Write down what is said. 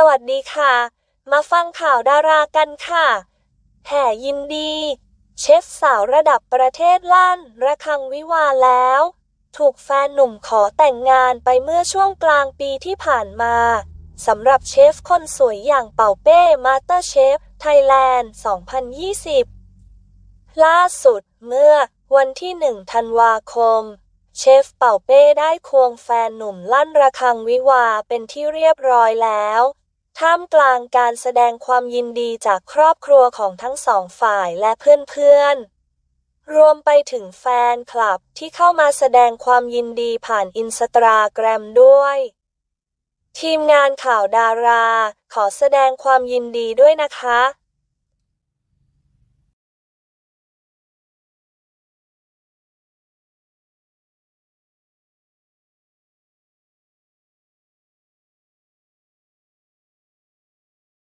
สวัสดีค่ะ มาฟังข่าวดารากันค่ะ แห่ยินดี เชฟสาวระดับประเทศลั่น ระฆังวิวาแล้ว ถูกแฟนหนุ่มขอแต่งงานไปเมื่อช่วงกลางปีที่ผ่านมาสำหรับเชฟคนสวยอย่างเป่าเป้มาสเตอร์เชฟไทยแลนด์ 2020 ล่าสุดเมื่อวันที่ 1 ธันวาคมเชฟเป่าเป้ได้ควงแฟนหนุ่มลั่นระฆังวิวาเป็นที่เรียบร้อยแล้ว ท่ามกลางการแสดงความยินดีจากครอบครัวของทั้งสองฝ่ายและเพื่อนๆ รวมไปถึงแฟนคลับที่เข้ามาแสดงความยินดีผ่านอินสตาแกรมด้วย ทีมงานข่าวดารา ขอแสดงความยินดีด้วยนะคะ